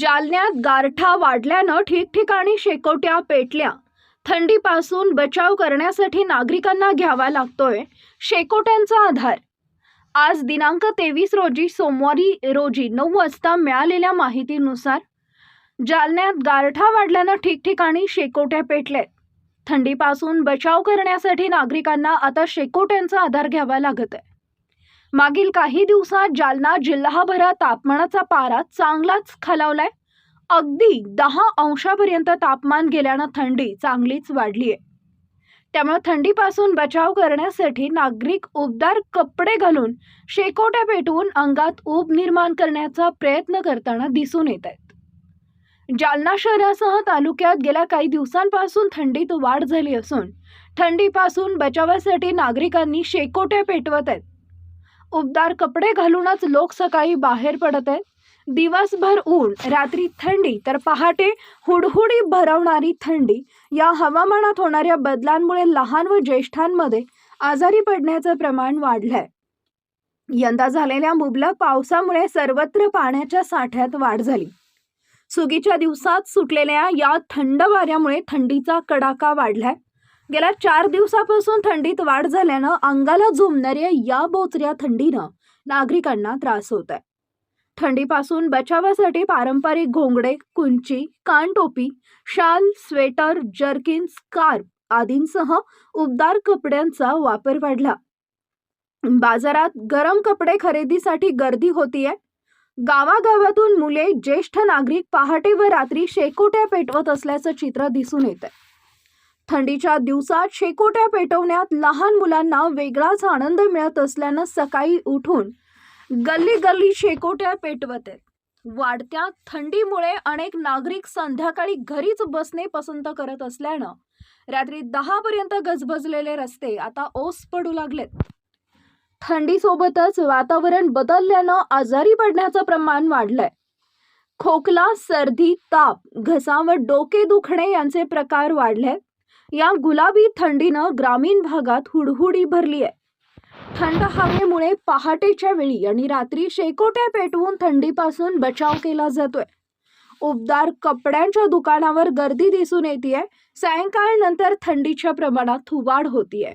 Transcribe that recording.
जालन्यात गारठा वाढल्यानं ठिकठिकाणी शेकोट्या पेटल्या. थंडीपासून बचाव करण्यासाठी नागरिकांना घ्यावा लागतोय शेकोट्यांचा आधार. आज दिनांक तेवीस रोजी सोमवारी रोजी नऊ वाजता मिळालेल्या माहितीनुसार जालन्यात गारठा वाढल्यानं ठिकठिकाणी शेकोट्या पेटल्या. थंडीपासून बचाव करण्यासाठी नागरिकांना आता शेकोट्यांचा आधार घ्यावा लागत आहे मागील काही दिवसात जालना जिल्हाभरात तापमानाचा पारा चांगलाच खालावलाय. अगदी दहा अंशापर्यंत तापमान गेल्यानं थंडी चांगलीच वाढली आहे त्यामुळे थंडीपासून बचाव करण्यासाठी नागरिक उबदार कपडे घालून शेकोट्या पेटवून अंगात ऊब निर्माण करण्याचा प्रयत्न करताना दिसून येत आहेत जालना शहरासह तालुक्यात गेल्या काही दिवसांपासून थंडीत वाढ झाली असून थंडीपासून बचावासाठी नागरिकांनी शेकोट्या पेटवत आहेत उबदार कपडे घालूनच लोक सकाळी बाहेर पडत आहेत. दिवसभर ऊन रात्री थंडी तर पहाटे हुडहुडी भरवणारी थंडी. या हवामानात होणाऱ्या बदलांमुळे लहान व ज्येष्ठांमध्ये आजारी पडण्याचं प्रमाण वाढलंय. यंदा झालेल्या मुबलक पावसामुळे सर्वत्र पाण्याच्या साठ्यात वाढ झाली. सुगीच्या दिवसात सुटलेल्या या थंड वाऱ्यामुळे थंडीचा कडाका वाढलाय. गेल्या चार दिवसापासून थंडीत वाढ झाल्यानं अंगाला झोमणाऱ्या या बोचऱ्या थंडीनं नागरिकांना त्रास होत आहे थंडीपासून बचावासाठी पारंपरिक घोंगडे कुंची कानटोपी शाल स्वेटर जर्किन स्कार्फ आदींसह उबदार कपड्यांचा वापर वाढला. बाजारात गरम कपडे खरेदीसाठी गर्दी होतीये. गावागावातून मुले ज्येष्ठ नागरिक पहाटे व रात्री शेकोट्या पेटवत असल्याचं चित्र दिसून येत आहे थंडीच्या दिवसात शेकोट्या पेटवण्यात लहान मुलांना वेगळाच आनंद मिळत असल्यानं सकाळी उठून गल्ली गल्ली शेकोट्या पेटवत आहेत. वाढत्या थंडीमुळे अनेक नागरिक संध्याकाळी घरीच बसणे पसंत करत असल्यानं रात्री दहा पर्यंत गजबजलेले रस्ते आता ओस पडू लागलेत. थंडीसोबतच वातावरण बदलल्यानं आजारी पडण्याचं प्रमाण वाढलंय. खोकला सर्दी ताप घसा व डोके दुखणे यांचे प्रकार वाढलेत. या गुलाबी थंडीनं ग्रामीण भागात हुडहुडी भरली आहे. थंड हवेमुळे पहाटेच्या वेळी आणि रात्री शेकोट्या पेटवून थंडीपासून बचाव केला जातोय. उबदार कपड्यांच्या दुकानावर गर्दी दिसून येते सायंकाळनंतर थंडीच्या प्रमाणात वाढ होतीये.